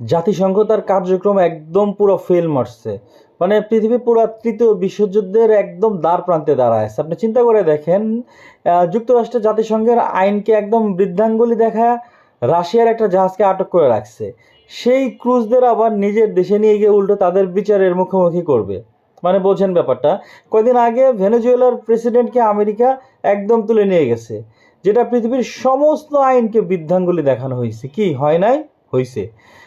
জাতিসংঘ তার কার্যক্রম একদম পুরো ফেল মারছে। মানে পৃথিবী পুরো তৃতীয় বিশ্বযুদ্ধের একদম দ্বার প্রান্তে দাঁড়ায় আপনি চিন্তা করে দেখেন যুক্তরাষ্ট্রের জাতিসংঘের আইনকে একদম বৃদ্ধাঙ্গুলি দেখা রাশিয়ার একটা জাহাজকে আটক করে রাখছে। সেই ক্রুজদের আবার নিজের দেশে নিয়ে গিয়ে উল্টো তাদের বিচারের মুখোমুখি করবে। মানে বোঝেন ব্যাপারটা। কয়দিন আগে ভেনেজুয়েলার প্রেসিডেন্টকে আমেরিকা একদম তুলে নিয়ে গেছে, যেটা পৃথিবীর সমস্ত আইনকে বৃদ্ধাঙ্গুলি দেখানো হয়েছে। কি, হয় নাই? হয়েছে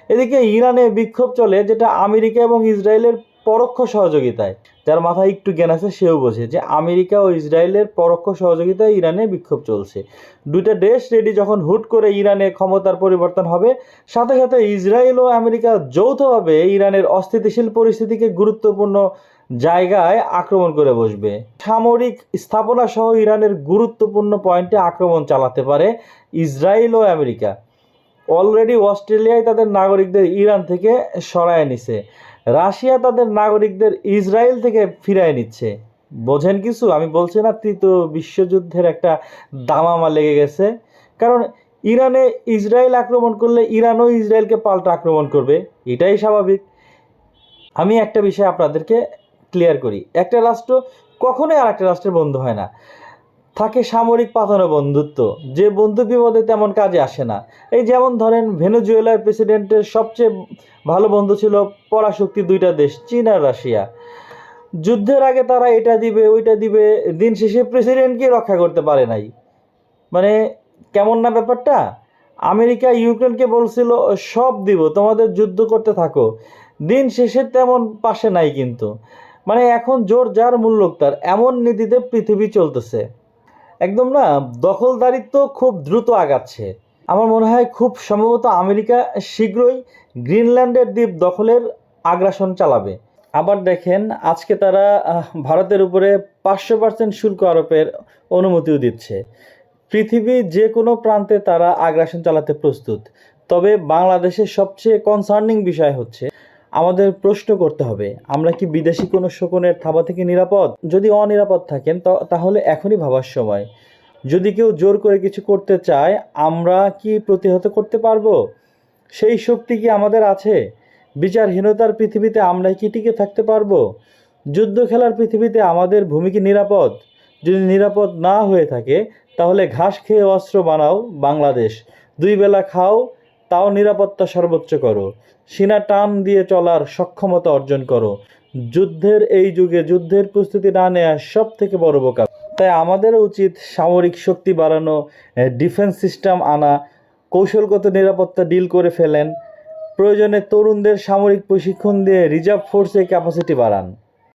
এদিকে ইরানে বিক্ষোভ চলে যেটা আমেরিকা এবং ইসরায়েলের পরোক্ষ সহযোগিতায়। যার মাথায় একটু জ্ঞান আছে, সেও বোঝে যে আমেরিকা ও ইসরায়েলের পরোক্ষ সহযোগিতায় ইরানে বিক্ষোভ চলছে। দুইটা দেশ রেডি যখন হুট করে ইরানে ক্ষমতার পরিবর্তন হবে, সাথে সাথে ইসরায়েল ও আমেরিকা যৌথভাবে ইরানের অস্থিতিশীল পরিস্থিতিকে গুরুত্বপূর্ণ জায়গায় আক্রমণ করে বসবে। সামরিক স্থাপনা সহ ইরানের গুরুত্বপূর্ণ পয়েন্টে আক্রমণ চালাতে পারে ইসরায়েল ও আমেরিকা। অলরেডি অস্ট্রেলিয়ায় তাদের নাগরিকদের ইরান থেকে সরায় নিছে। রাশিয়া তাদের নাগরিকদের ইসরায়েল থেকে ফিরায় নিচ্ছে। বোঝেন কিছু? আমি বলছি না তৃতীয় বিশ্বযুদ্ধের একটা দামামা লেগে গেছে। কারণ ইরানে ইসরায়েল আক্রমণ করলে ইরানও ইসরায়েলকে পাল্টা আক্রমণ করবে। এটাই স্বাভাবিক। আমি একটা বিষয় আপনাদেরকে ক্লিয়ার করি। একটা রাষ্ট্র কখনোই আর একটা রাষ্ট্রের বন্ধু হয় না। থাকে সামরিক পাতানো বন্ধুত্ব। যে বন্ধু বিপদে তেমন কাজে আসে না। এই যেমন ধরেন ভেনেজুয়েলার প্রেসিডেন্টের সবচেয়ে ভালো বন্ধু ছিল পরাশক্তি দুইটা দেশ, চীন আর রাশিয়া। যুদ্ধের আগে তারা এটা দিবে, ওইটা দিবে, দিন শেষে প্রেসিডেন্টকে রক্ষা করতে পারে নাই। মানে কেমন না ব্যাপারটা? আমেরিকা ইউক্রেনকে বলছিল, সব দিব, তোমাদের যুদ্ধ করতে থাকো। দিন শেষে তেমন পাশে নাই কিন্তু। মানে এখন জোর যার তার, এমন নীতিতে পৃথিবী চলতেছে। একদম না, দখলদারিত্ব খুব দ্রুত আগাচ্ছে। আমার মনে হয় খুব সম্ভবত আমেরিকা শীঘ্রই গ্রিনল্যান্ডের দ্বীপ দখলের আগ্রাসন চালাবে। আবার দেখেন, আজকে তারা ভারতের উপরে পাঁচশো পার্সেন্ট শুল্ক আরোপের অনুমতিও দিচ্ছে। পৃথিবীর যে কোনো প্রান্তে তারা আগ্রাসন চালাতে প্রস্তুত। তবে বাংলাদেশের সবচেয়ে কনসার্নিং বিষয় হচ্ছে আমাদের প্রশ্ন করতে হবে, আমরা কি বিদেশি কোনো শকুনের থাবা থেকে নিরাপদ? যদি অনিরাপদ থাকেন তাহলে এখনই ভাবার সময়। যদি কেউ জোর করে কিছু করতে চায়, আমরা কি প্রতিহত করতে পারব? সেই শক্তি কি আমাদের আছে? বিচারহীনতার পৃথিবীতে আমরাই কি টিকে থাকতে পারব? যুদ্ধ খেলার পৃথিবীতে আমাদের ভূমি কি নিরাপদ? যদি নিরাপদ না হয়ে থাকে, তাহলে ঘাস খেয়ে অস্ত্র বানাও বাংলাদেশ। দুই বেলা খাও তাও নিরাপত্তা সর্বোচ্চ করো। সিনা টান দিয়ে চলার সক্ষমতা অর্জন করো। যুদ্ধের এই যুগে যুদ্ধের প্রস্তুতি না নেওয়া সব থেকে বড় বোকা। তাই আমাদেরও উচিত সামরিক শক্তি বাড়ানো ডিফেন্স সিস্টেম আনা, কৌশলগত নিরাপত্তা ডিল করে ফেলেন, প্রয়োজনে তরুণদের সামরিক প্রশিক্ষণ দিয়ে রিজার্ভ ফোর্সের ক্যাপাসিটি বাড়ান।